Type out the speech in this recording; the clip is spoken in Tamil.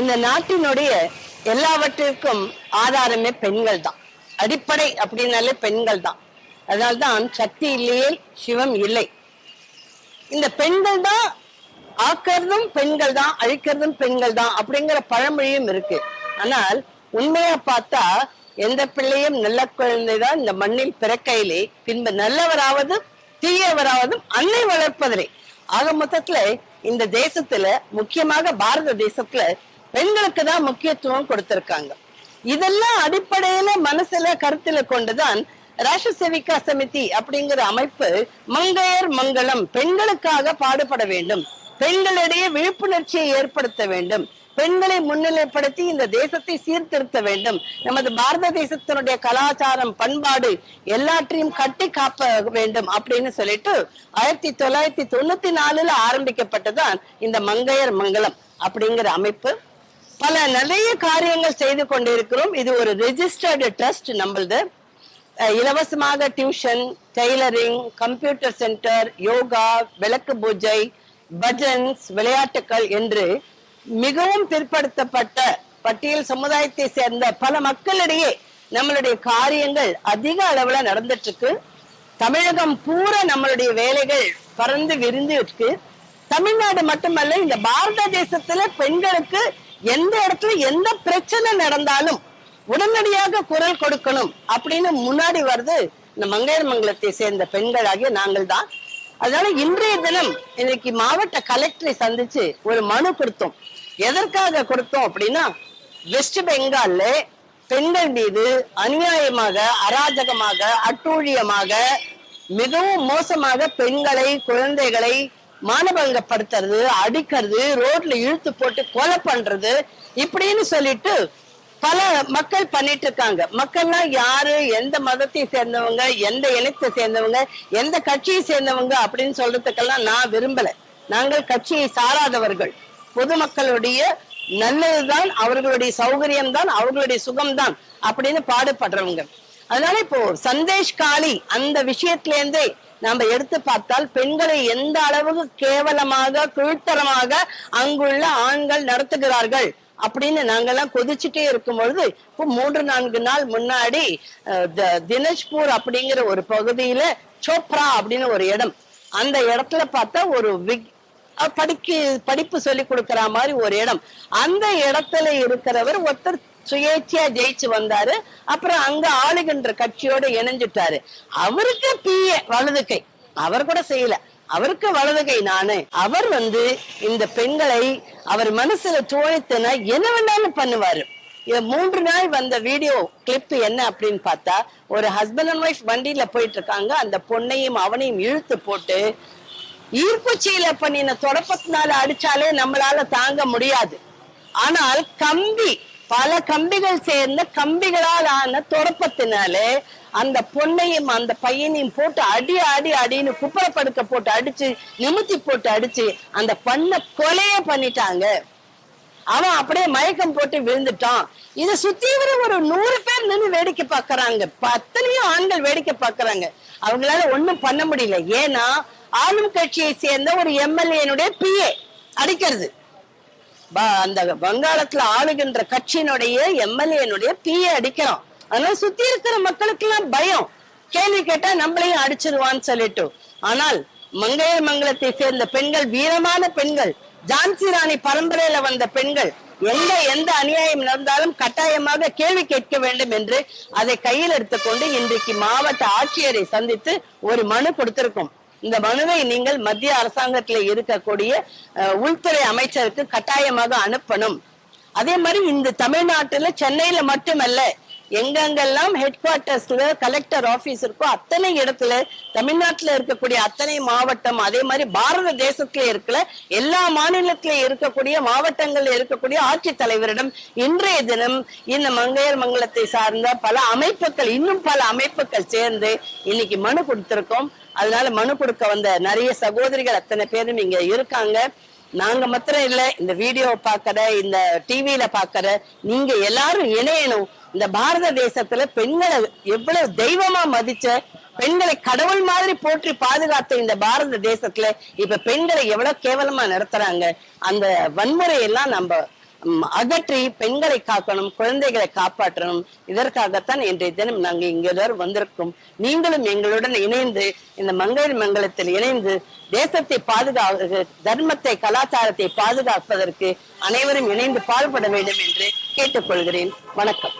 இந்த நாட்டினுடைய எல்லாவற்றிற்கும் ஆதாரமே பெண்கள் தான் அடிப்படை அப்படின்னாலே பெண்கள் தான் அதனால்தான் சக்தி இல்லையே சிவம் இல்லை. இந்த பெண்கள் தான் ஆக்கிறதும் பெண்கள் தான் அழிக்கிறதும் பெண்கள் தான் அப்படிங்கிற பழமொழியும் இருக்கு. ஆனால் உண்மையா பார்த்தா எந்த பிள்ளையும் நல்ல குழந்தைதான் இந்த மண்ணில் பிறக்கையிலே. பின்பு நல்லவராவது தீயவராவதும் அன்னை வளர்ப்பதிலே. ஆக மொத்தத்துல இந்த தேசத்துல முக்கியமாக பாரத தேசத்துல பெண்களுக்கு தான் முக்கியத்துவம் கொடுத்திருக்காங்க. இதெல்லாம் அடிப்படையில மனசுல கருத்துல கொண்டுதான் ராஷ்டிர சேவிகா சமிதி அப்படிங்கிற அமைப்பு மங்கையர் மங்களம் பெண்களுக்காக பாடுபட வேண்டும். பெண்களிடையே விழிப்புணர்ச்சியை ஏற்படுத்த வேண்டும். பெண்களை முன்னிலைப்படுத்தி இந்த தேசத்தை சீர்திருத்த வேண்டும். நமது பாரத தேசத்தினுடைய கலாச்சாரம் பண்பாடு எல்லாற்றையும் கட்டி காப்ப வேண்டும் அப்படின்னு சொல்லிட்டு ஆயிரத்தி தொள்ளாயிரத்தி தொண்ணூத்தி நாலுல ஆரம்பிக்கப்பட்டதான் இந்த மங்கையர் மங்களம் அப்படிங்கிற அமைப்பு. பல நிறைய காரியங்கள் செய்து கொண்டிருக்கிறோம். இது ஒரு ரெஜிஸ்டர்டு ட்ரஸ்ட் நம்மளது. இலவசமாக tuition tailoring computer centre yoga விளக்கு பூஜை பஜன்ஸ் விளையாட்டுகள் என்று மிகவும் பிற்படுத்தப்பட்ட பட்டியல் சமுதாயத்தை சேர்ந்த பல மக்களிடையே நம்மளுடைய காரியங்கள் அதிக அளவுல நடந்துட்டு இருக்கு தமிழகம் பூரா நம்மளுடைய வேலைகள் பறந்து விரிந்து இருக்கு தமிழ்நாடு மட்டுமல்ல இந்த பாரத தேசத்துல பெண்களுக்கு எந்த இடத்துல எந்த பிரச்சனை நடந்தாலும் உடனடியாக குரல் கொடுக்கணும் அப்படின்னு முன்னாடி வருது இந்த மங்கையர் மங்கலத்தை சேர்ந்த பெண்களாகிய நாங்கள் தான். அதனால இன்றைய தினம் இன்னைக்கு மாவட்ட கலெக்டரை சந்திச்சு ஒரு மனு கொடுத்தோம். எதற்காக கொடுத்தோம் அப்படின்னா வெஸ்ட் பெங்கால்ல பெண்கள் மீது அநியாயமாக அராஜகமாக அட்டூழியமாக மிகவும் மோசமாக பெண்களை குழந்தைகளை மானபங்கப்படுத்துறது அடிக்கிறது ரோட்ல இழுத்து போட்டு கொலை பண்றது இப்படின்னு சொல்லிட்டு பல மக்கள் பண்ணிட்டு இருக்காங்க. மக்கள்லாம் யாரு எந்த மதத்தை சேர்ந்தவங்க எந்த இனத்தை சேர்ந்தவங்க எந்த கட்சியை சேர்ந்தவங்க அப்படின்னு சொல்றதுக்கெல்லாம் நான் விரும்பல. நாங்கள் கட்சியை சாராதவர்கள். பொதுமக்களுடைய நல்லதுதான் அவர்களுடைய சௌகரியம் தான் அவர்களுடைய சுகம்தான் அப்படின்னு பாடுபடுறவங்க. அதனால இப்போ சந்தேஷ் காளி அந்த விஷயத்துல இருந்தே நம்ம எடுத்து பார்த்தால் பெண்களை எந்த அளவுக்கு கேவலமாக கீழ்த்தரமாக அங்குள்ள ஆண்கள் நடத்துகிறார்கள் அப்படின்னு நாங்கெல்லாம் கொதிச்சுட்டே இருக்கும் பொழுது இப்போ மூன்று நான்கு நாள் முன்னாடி த- தினஜ்பூர் அப்படிங்கிற ஒரு பகுதியில சோப்ரா அப்படின்னு ஒரு இடம். அந்த இடத்துல பார்த்தா ஒரு விக் படிக்கு படிப்பு சொல்லி கொடுக்கிற மாதிரி ஒரு இடம். அந்த இடத்துல இருக்கிறவர் ஒருத்தர் சுயேட்சையா ஜெயிச்சு வந்தாரு. அப்புறம் அங்க ஆளுகின்ற கட்சியோட இணைஞ்சிட்டாரு. அவருக்கு பிஏ வலது கை. அவர் கூட செய்யல. அவருக்கு வலது கை நானு. அவர் வந்து இந்த பெண்களை அவர் மனசுல தோணித்துனா என்ன வேணாலும் பண்ணுவாரு. மூன்று நாள் வந்த வீடியோ கிளிப் என்ன அப்படின்னு பார்த்தா ஒரு ஹஸ்பண்ட் அண்ட் ஒய்ஃப் வண்டியில போயிட்டு இருக்காங்க அந்த பொண்ணையும் அவனையும் இழுத்து போட்டு ஈர்ப்பூச்சியில பண்ணின தொடப்பத்தினால அடிச்சாலே நம்மளால தாங்க முடியாது. ஆனால் கம்பி பல கம்பிகள் சேர்ந்த கம்பிகளால் ஆன தொடப்பத்தினாலே அந்த பொண்ணையும் அந்த பையனையும் போட்டு அடி அடி அடின்னு குப்புறப்படுக்க போட்டு அடிச்சு நிமித்தி போட்டு அடிச்சு அந்த பண்ண கொலையே பண்ணிட்டாங்க. அவன் அப்படியே மயக்கம் போட்டு விழுந்துட்டான். இத சுத்தி வர ஒரு நூறு பேர் நின்று வேடிக்கை பாக்குறாங்க அத்தனையும் ஆண்கள் வேடிக்கை பாக்குறாங்க அவங்களால ஒண்ணும் பண்ண முடியல. ஏன்னா ஆளும் கட்சியை சேர்ந்த ஒரு எம்எல்ஏனுடைய பிஏ அடிக்கிறது. அந்த வங்காளத்துல ஆளுகின்ற கட்சியினுடைய எம்எல்ஏனுடைய தீய அடிக்கிறோம். அதனால சுத்தி இருக்கிற மக்களுக்கு எல்லாம் பயம். கேள்வி கேட்டா நம்மளையும் அடிச்சிருவான்னு சொல்லிட்டு. ஆனால் மங்கையர் மங்கலத்தை சேர்ந்த பெண்கள் வீரமான பெண்கள் ஜான்சி ராணி பரம்பரையில வந்த பெண்கள் எங்க எந்த அநியாயம் நடந்தாலும் கட்டாயமாக கேள்வி கேட்க வேண்டும் என்று அதை கையில் எடுத்துக்கொண்டு இன்றைக்கு மாவட்ட ஆட்சியரை சந்தித்து ஒரு மனு கொடுத்திருக்கோம். இந்த மனுவை நீங்கள் மத்திய அரசாங்கத்தில் இருக்கக்கூடிய உள்துறை அமைச்சருக்கு கட்டாயமாக அனுப்பணும். அதே மாதிரி இந்த தமிழ்நாட்டுல சென்னையில மட்டுமல்ல எங்கெங்கெல்லாம் ஹெட் குவார்ட்டர்ஸ்ல கலெக்டர் ஆபீஸ் இருக்கோ அத்தனை இடத்துல தமிழ்நாட்டுல இருக்கக்கூடிய அத்தனை மாவட்டம் அதே மாதிரி பாரத தேசத்துல இருக்கிற எல்லா மாநிலத்தில இருக்கக்கூடிய மாவட்டங்கள்ல இருக்கக்கூடிய ஆட்சித் தலைவரிடம் இன்றைய தினம் இந்த மங்கையர் மங்கலத்தை சார்ந்த பல அமைப்புகள் இன்னும் பல அமைப்புகள் சேர்ந்து இன்னைக்கு மனு கொடுத்திருக்கோம். அதனால மனு கொடுக்க வந்த நிறைய சகோதரிகள் அத்தனை பேரும் இங்க இருக்காங்க. நாங்க மாத்திரம் இல்ல இந்த வீடியோ பாக்குற இந்த டிவியில பாக்குற நீங்க எல்லாரும் இணையணும். இந்த பாரத தேசத்துல பெண்களை எவ்வளவு தெய்வமா மதிச்ச பெண்களை கடவுள் மாதிரி போற்றி பாதுகாத்த இந்த பாரத தேசத்துல இப்ப பெண்களை எவ்வளவு கேவலமா நடத்துறாங்க. அந்த வன்முறை எல்லாம் நம்ம அகற்றி பெண்களை காக்கணும் குழந்தைகளை காப்பாற்றணும். இதற்காகத்தான் இன்றைய தினம் நாங்கள் இங்க எல்லாரும் வந்திருக்கோம். நீங்களும் எங்களுடன் இணைந்து இந்த மங்கையர் மங்கலத்தில் இணைந்து தேசத்தை பாதுகா தர்மத்தை கலாச்சாரத்தை பாதுகாப்பதற்கு அனைவரும் இணைந்து பாடுபட வேண்டும் என்று கேட்டுக்கொள்கிறேன். வணக்கம்.